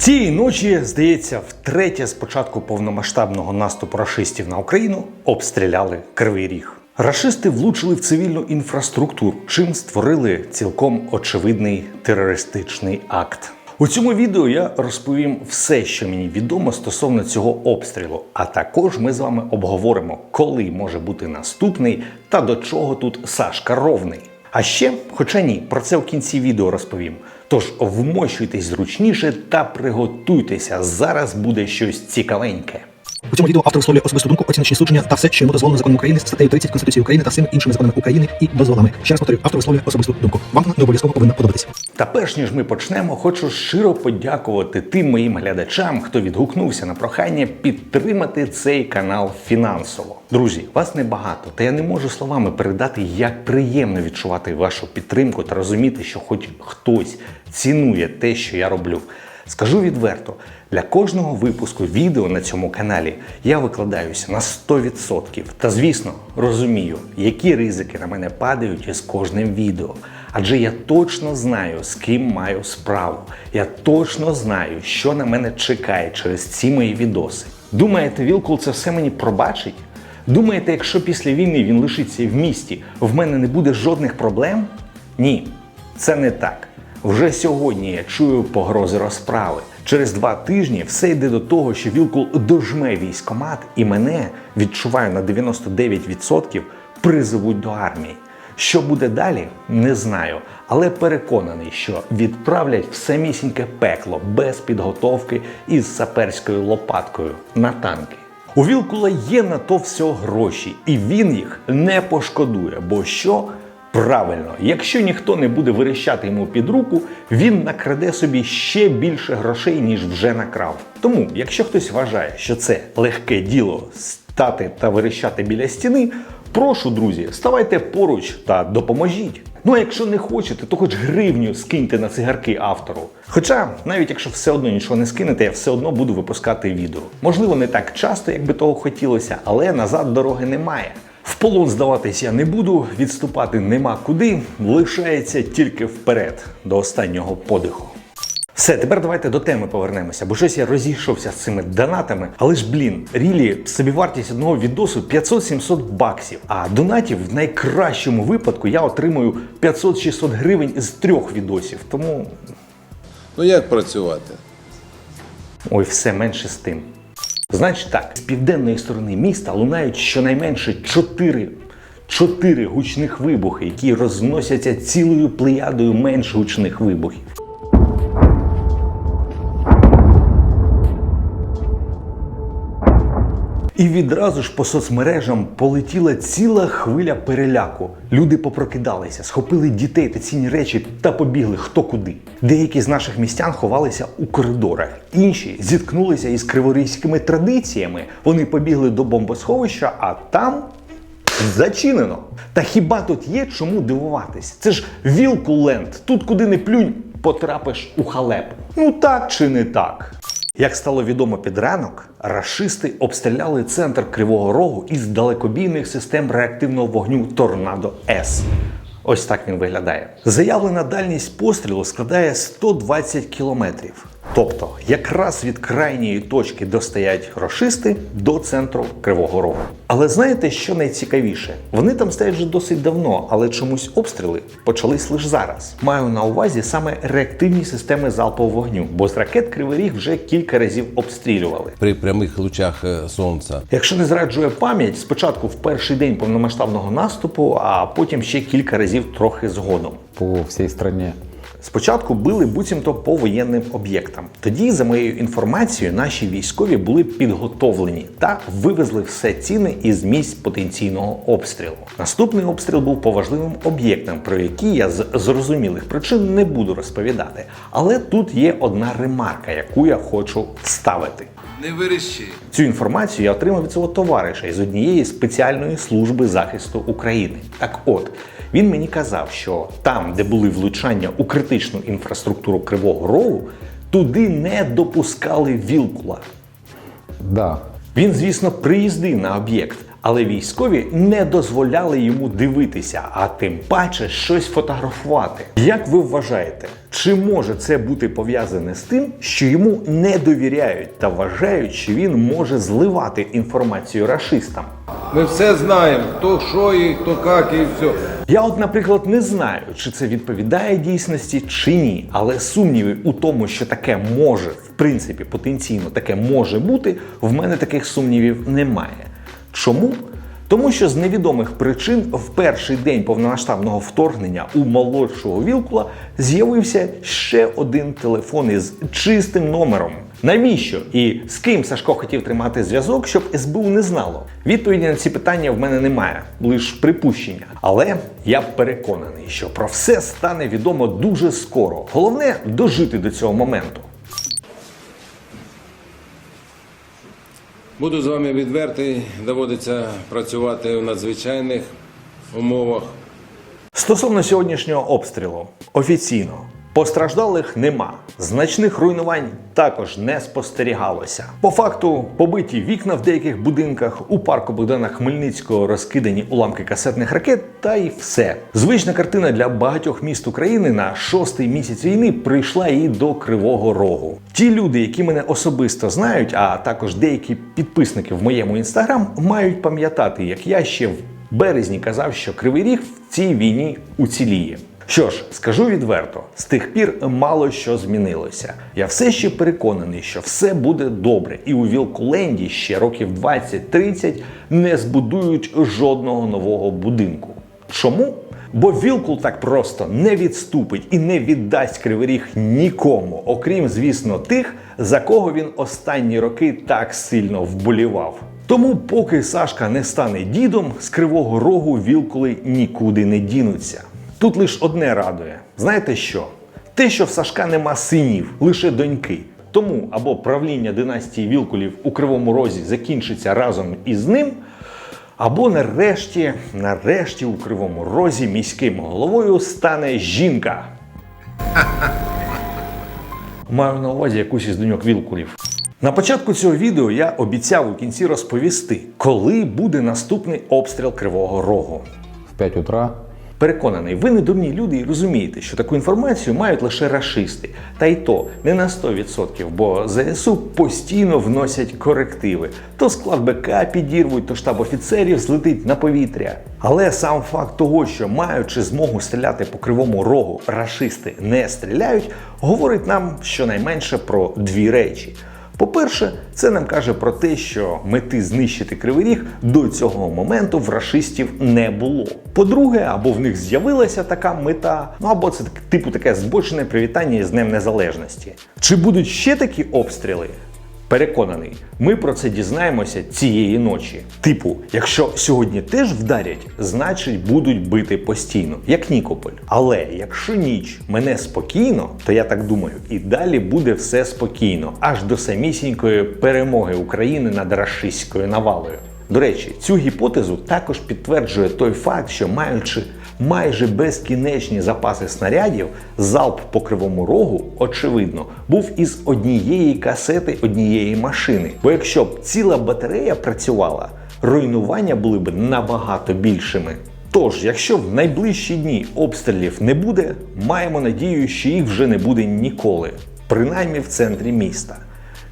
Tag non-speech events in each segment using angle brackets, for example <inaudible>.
Цієї ночі, здається, втретє з початку повномасштабного наступу рашистів на Україну обстріляли Кривий Ріг. Рашисти влучили в цивільну інфраструктуру, чим створили цілком очевидний терористичний акт. У цьому відео я розповім все, що мені відомо стосовно цього обстрілу. А також ми з вами обговоримо, коли може бути наступний та до чого тут Сашка Ровний. А ще, хоча ні, про це в кінці відео розповім. Тож вмощуйтесь зручніше та приготуйтеся. Зараз буде щось цікавеньке. У цьому відео автор висловлює особисту думку, оціночні судження та все, що йому дозволено законом України, статтею 30 Конституції України та всіми іншими законами України і дозволами. Ще раз повторюю, автор висловлює особисту думку. Вам не обов'язково повинна подобатися. Та перш ніж ми почнемо, хочу щиро подякувати тим моїм глядачам, хто відгукнувся на прохання підтримати цей канал фінансово. Друзі, вас небагато, та я не можу словами передати, як приємно відчувати вашу підтримку та розуміти, що хоч хтось цінує те, що я роблю. Скажу відверто, для кожного випуску відео на цьому каналі я викладаюся на 100%. Та звісно, розумію, які ризики на мене падають із кожним відео. Адже я точно знаю, з ким маю справу. Я точно знаю, що на мене чекає через ці мої відоси. Думаєте, Вілкул це все мені пробачить? Думаєте, якщо після війни він лишиться в місті, в мене не буде жодних проблем? Ні, це не так. Вже сьогодні я чую погрози розправи. Через два тижні все йде до того, що Вілкул дожме військомат і мене, відчуваю на 99%, призовуть до армії. Що буде далі, не знаю, але переконаний, що відправлять в самісіньке пекло без підготовки із саперською лопаткою на танки. У Вілкула є на то все гроші, і він їх не пошкодує. Бо що? Правильно, якщо ніхто не буде вирішати йому під руку, він накраде собі ще більше грошей, ніж вже накрав. Тому, якщо хтось вважає, що це легке діло стати та вирішати біля стіни, прошу, друзі, ставайте поруч та допоможіть. Ну а якщо не хочете, то хоч гривню скиньте на цигарки автору. Хоча, навіть якщо все одно нічого не скинете, я все одно буду випускати відео. Можливо, не так часто, як би того хотілося, але назад дороги немає. В полон здаватись я не буду, відступати нема куди, лишається тільки вперед до останнього подиху. Все, тепер давайте до теми повернемося, бо щось я розійшовся з цими донатами. Але ж блін, рілі собівартість одного відосу 500-700 баксів. А донатів в найкращому випадку я отримую 500-600 гривень з трьох відосів. Тому Ну як працювати? ой, все менше з тим. Значить так, з південної сторони міста лунають щонайменше чотири. Чотири гучних вибухи, які розносяться цілою плеядою менш гучних вибухів. І відразу ж по соцмережам полетіла ціла хвиля переляку. Люди попрокидалися, схопили дітей та цінні речі та побігли хто куди. Деякі з наших містян ховалися у коридорах, інші зіткнулися із криворізькими традиціями. Вони побігли до бомбосховища, а там зачинено. Та хіба тут є чому дивуватись? Це ж Вілкуленд. Тут куди не плюнь, потрапиш у халепу. Ну так чи не так? Як стало відомо під ранок, рашисти обстріляли центр Кривого Рогу із далекобійних систем реактивного вогню Торнадо С. Ось так він виглядає. Заявлена дальність пострілу складає 120 кілометрів. Тобто, якраз від крайньої точки, де стоять рашисти, до центру Кривого Рогу. Але знаєте, що найцікавіше? Вони там стоять вже досить давно, але чомусь обстріли почались лише зараз. Маю на увазі саме реактивні системи залпового вогню, бо з ракет Кривий Ріг вже кілька разів обстрілювали. При прямих лучах е, сонця. Якщо не зраджує пам'ять, спочатку в перший день повномасштабного наступу, а потім ще кілька разів трохи згодом. по всей стране. Спочатку били буцімто по воєнним об'єктам. Тоді, за моєю інформацією, наші військові були підготовлені та вивезли все цінне із місць потенційного обстрілу. Наступний обстріл був по важливим об'єктам, про які я з зрозумілих причин не буду розповідати. Але тут є одна ремарка, яку я хочу ставити. Не виріши. Цю інформацію я отримав від свого товариша із однієї спеціальної служби захисту України. Так от, він мені казав, що там, де були влучання у критичну інфраструктуру Кривого Рогу, туди не допускали вілкула. Да, Він, звісно, приїздив на об'єкт, Але військові не дозволяли йому дивитися, а тим паче щось фотографувати. Як ви вважаєте, чи може це бути пов'язане з тим, що йому не довіряють та вважають, що він може зливати інформацію рашистам? Ми все знаємо, хто що і хто як і все. Я, от, наприклад, не знаю, чи це відповідає дійсності чи ні, але сумнівів у тому, що таке може, в принципі, потенційно таке може бути, в мене таких сумнівів немає. Чому? Тому що з невідомих причин в перший день повномасштабного вторгнення у молодшого Вілкула з'явився ще один телефон із чистим номером. Навіщо і з ким Сашко хотів тримати зв'язок, щоб СБУ не знало? Відповіді на ці питання в мене немає, лише припущення. Але я переконаний, що про все стане відомо дуже скоро. Головне дожити до цього моменту. Буду з вами відвертий, доводиться працювати в надзвичайних умовах. Стосовно сьогоднішнього обстрілу, офіційно постраждалих нема. Значних руйнувань також не спостерігалося. По факту, побиті вікна в деяких будинках, у парку Богдана Хмельницького розкидані уламки касетних ракет, та й все. Звична картина для багатьох міст України на шостий місяць війни прийшла і до Кривого Рогу. Ті люди, які мене особисто знають, а також деякі підписники в моєму інстаграм, мають пам'ятати, як я ще в березні казав, що Кривий Ріг в цій війні уціліє. Що ж, скажу відверто, з тих пір мало що змінилося. Я все ще переконаний, що все буде добре, і у Вілкуленді ще років 20-30 не збудують жодного нового будинку. Чому? Бо Вілкул так просто не відступить і не віддасть Кривий Ріг нікому, окрім, звісно, тих, за кого він останні роки так сильно вболівав. Тому, поки Сашка не стане дідом, з кривого рогу вілкули нікуди не дінуться. Тут лише одне радує: знаєте що? Те, що в Сашка нема синів, лише доньки. Тому або правління династії Вілкулів у Кривому Розі закінчиться разом із ним, або нарешті, нарешті у Кривому Розі міським головою стане жінка. <laughs> Маю на увазі якусь із доньок Вілкулів. На початку цього відео я обіцяв у кінці розповісти, коли буде наступний обстріл Кривого Рогу. в 5 утра Переконаний, ви не дурні люди і розумієте, що таку інформацію мають лише рашисти. Та й то не на 100%, бо ЗСУ постійно вносять корективи. То склад БК підірвуть, то штаб офіцерів злетить на повітря. Але сам факт того, що маючи змогу стріляти по кривому рогу, рашисти не стріляють, говорить нам щонайменше про дві речі. По-перше, це нам каже про те, що мети знищити кривий ріг до цього моменту в рашистів не було. По-друге, або в них з'явилася така мета, ну або це типу таке збочене привітання з Днем Незалежності. Чи будуть ще такі обстріли? Переконаний, ми про це дізнаємося цієї ночі. Типу, якщо сьогодні теж вдарять, значить будуть бити постійно, як Нікополь. Але якщо ніч мене спокійно, то я так думаю, і далі буде все спокійно, аж до самісінької перемоги України над рашистською навалою. До речі, цю гіпотезу також підтверджує той факт, що маючи майже безкінечні запаси снарядів, залп по кривому рогу, очевидно, був із однієї касети однієї машини. Бо якщо б ціла батарея працювала, руйнування були б набагато більшими. Тож, якщо в найближчі дні обстрілів не буде, маємо надію, що їх вже не буде ніколи, принаймні в центрі міста.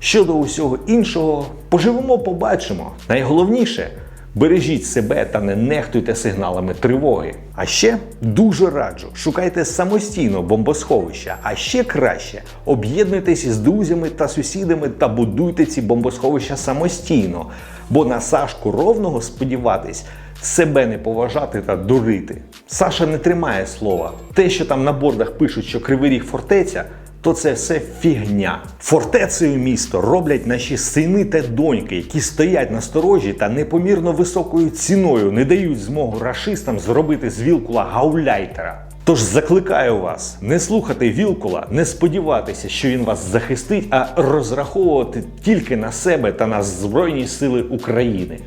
Щодо усього іншого, поживемо, побачимо. Найголовніше бережіть себе та не нехтуйте сигналами тривоги. А ще дуже раджу, шукайте самостійно бомбосховища, а ще краще об'єднуйтесь із друзями та сусідами та будуйте ці бомбосховища самостійно. Бо на Сашку ровного сподіватись, себе не поважати та дурити. Саша не тримає слова. Те, що там на бордах пишуть, що кривий ріг фортеця, то це все фігня. Фортецею місто роблять наші сини та доньки, які стоять на сторожі та непомірно високою ціною не дають змогу рашистам зробити з Вілкула гауляйтера. Тож закликаю вас не слухати Вілкула, не сподіватися, що він вас захистить, а розраховувати тільки на себе та на Збройні Сили України.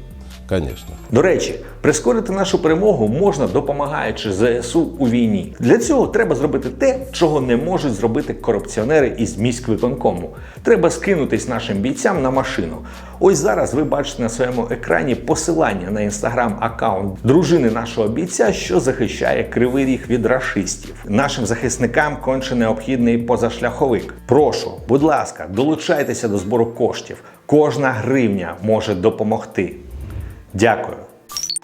Конечно. До речі, прискорити нашу перемогу можна допомагаючи ЗСУ у війні. Для цього треба зробити те, чого не можуть зробити корупціонери із міськвиконкому. Треба скинутись нашим бійцям на машину. Ось зараз ви бачите на своєму екрані посилання на інстаграм-аккаунт дружини нашого бійця, що захищає кривий ріг від рашистів. Нашим захисникам конче необхідний позашляховик. Прошу, будь ласка, долучайтеся до збору коштів. Кожна гривня може допомогти. Дякую.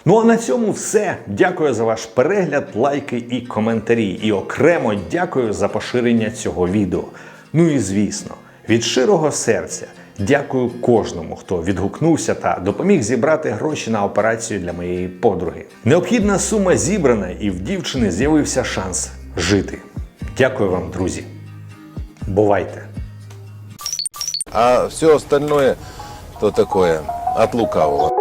Ну а на цьому все. Дякую за ваш перегляд, лайки і коментарі. І окремо дякую за поширення цього відео. Ну і звісно, від щирого серця дякую кожному, хто відгукнувся та допоміг зібрати гроші на операцію для моєї подруги. Необхідна сума зібрана, і в дівчини з'явився шанс жити. Дякую вам, друзі. Бувайте! А все остальное, то такое, от лукавого.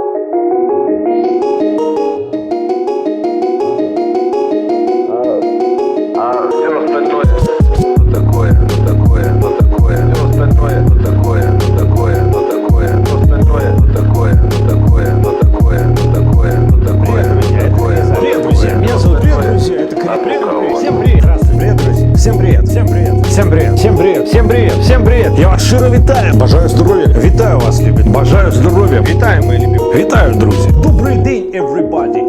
Всем привет! Всем привет! Я вас щиро вітаю! Бажаю здоров'я! Вітаю вас, любі! Бажаю здоров'я! Вітаю, мої любі! Вітаю, друзі! Добрий день, everybody!